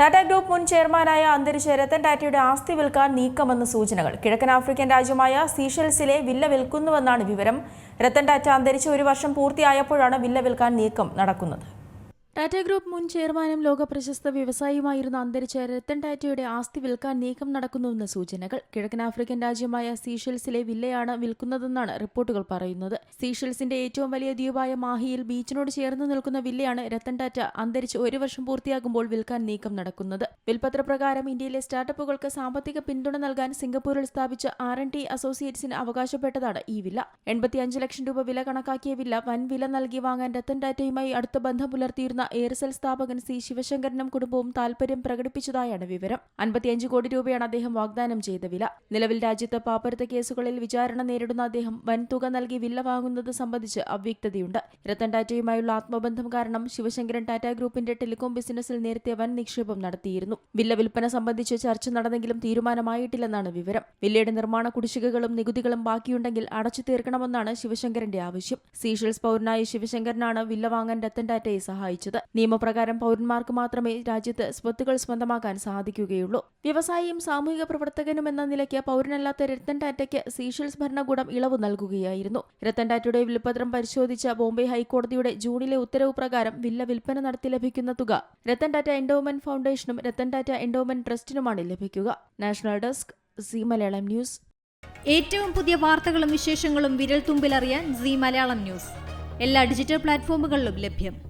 Tata group മുൻ ചെയർമാനായ അന്തരിച്ച രത്തൻ ടാറ്റയുടെ ആസ്തി വിൽക്കാൻ നീക്കമെന്ന് സൂചനകൾ. കിഴക്കൻ ആഫ്രിക്കൻ രാജ്യമായ സീഷൽസിലെ വില്ല വിൽക്കുന്നുവെന്നാണ് വിവരം. രത്തൻ ടാറ്റ അന്തരിച്ച ഒരു വർഷം പൂർത്തിയായപ്പോഴാണ് വില്ല വിൽക്കാൻ നീക്കം നടക്കുന്നത്. ടാറ്റ ഗ്രൂപ്പ് മുൻ ചെയർമാനും ലോക പ്രശസ്ത വ്യവസായിയുമായിരുന്ന അന്തരിച്ച രത്തൻ ടാറ്റയുടെ ആസ്തി വിൽക്കാൻ നീക്കം നടക്കുന്നുവെന്ന സൂചനകൾ കിഴക്കൻ ആഫ്രിക്കൻ രാജ്യമായ സീഷൽസിലെ വില്ലയാണ് വിൽക്കുന്നതെന്നാണ് റിപ്പോർട്ടുകൾ പറയുന്നത്. സീഷൽസിന്റെ ഏറ്റവും വലിയ ദ്വീപായ മാഹിയിൽ ബീച്ചിനോട് ചേർന്ന് നിൽക്കുന്ന വില്ലയാണ് രത്തൻ ടാറ്റ അന്തരിച്ച് ഒരു വർഷം പൂർത്തിയാകുമ്പോൾ വിൽക്കാൻ നീക്കം നടക്കുന്നത്. വിൽപത്രപ്രകാരം ഇന്ത്യയിലെ സ്റ്റാർട്ടപ്പുകൾക്ക് സാമ്പത്തിക പിന്തുണ നൽകാൻ സിംഗപ്പൂരിൽ സ്ഥാപിച്ച ആർ എൻ ടി അസോസിയേറ്റ്സിന് അവകാശപ്പെട്ടതാണ് ഈ വില്ല. എൺപത്തിയഞ്ച് ലക്ഷം രൂപ വില കണക്കാക്കിയ വില്ല വൻ വില നൽകി വാങ്ങാൻ രത്തൻ ടാറ്റയുമായി അടുത്ത ബന്ധം പുലർത്തിയിരുന്ന എയർസെൽ സ്ഥാപകൻ സി ശിവശങ്കരനും കുടുംബവും താൽപര്യം പ്രകടിപ്പിച്ചതായാണ് വിവരം. അൻപത്തിയഞ്ച് കോടി രൂപയാണ് അദ്ദേഹം വാഗ്ദാനം ചെയ്ത വില. നിലവിൽ രാജ്യത്ത് പാപ്പരത്ത കേസുകളിൽ വിചാരണ നേരിടുന്ന അദ്ദേഹം വൻതുക നൽകി വില്ല വാങ്ങുന്നത് സംബന്ധിച്ച് അവ്യക്തതയുണ്ട്. രത്തൻ ടാറ്റയുമായുള്ള ആത്മബന്ധം കാരണം ശിവശങ്കരൻ ടാറ്റ ഗ്രൂപ്പിന്റെ ടെലികോം ബിസിനസ്സിൽ നേരത്തെ വൻ നിക്ഷേപം നടത്തിയിരുന്നു. വില്ല വിൽപ്പന സംബന്ധിച്ച് ചർച്ച നടന്നെങ്കിലും തീരുമാനമായിട്ടില്ലെന്നാണ് വിവരം. വില്ലയുടെ നിർമ്മാണ കുടിശ്ശികകളും നികുതികളും ബാക്കിയുണ്ടെങ്കിൽ അടച്ചു തീർക്കണമെന്നാണ് ശിവശങ്കരന്റെ ആവശ്യം. സീഷൽസ് പൗരനായ ശിവശങ്കരനാണ് വില്ല വാങ്ങാൻ രത്തൻ ടാറ്റയെ സഹായിച്ചത്. നിയമപ്രകാരം പൗരന്മാർക്ക് മാത്രമേ രാജ്യത്ത് സ്വത്തുകൾ സ്വന്തമാക്കാൻ സാധിക്കുകയുള്ളൂ. വ്യവസായിയും സാമൂഹിക പ്രവർത്തകനും എന്ന നിലയ്ക്ക് പൗരനല്ലാത്ത രത്തൻ ടാറ്റയ്ക്ക് സീഷൽസ് ഭരണകൂടം ഇളവ് നൽകുകയായിരുന്നു. രത്തൻ ടാറ്റയുടെ വിൽപ്പത്രം പരിശോധിച്ച ബോംബെ ഹൈക്കോടതിയുടെ ജൂണിലെ ഉത്തരവ് പ്രകാരം വില്ല വിൽപ്പന നടത്തി ലഭിക്കുന്ന തുക. രത്തൻ ടാറ്റ എൻഡോമെന്റ് ഫൗണ്ടേഷനും രത്തൻ ടാറ്റ എൻഡോമെന്റ് ട്രസ്റ്റിനുമാണ് ലഭിക്കുക. National desk Zee Malayalam news. ഏറ്റവും പുതിയ വാർത്തകളും വിശേഷങ്ങളും വിരൽ തുമ്പിലറിയാൻ സി മലയാളം ന്യൂസ്. എല്ലാ ഡിജിറ്റൽ പ്ലാറ്റ്ഫോമുകളിലും ലഭ്യം.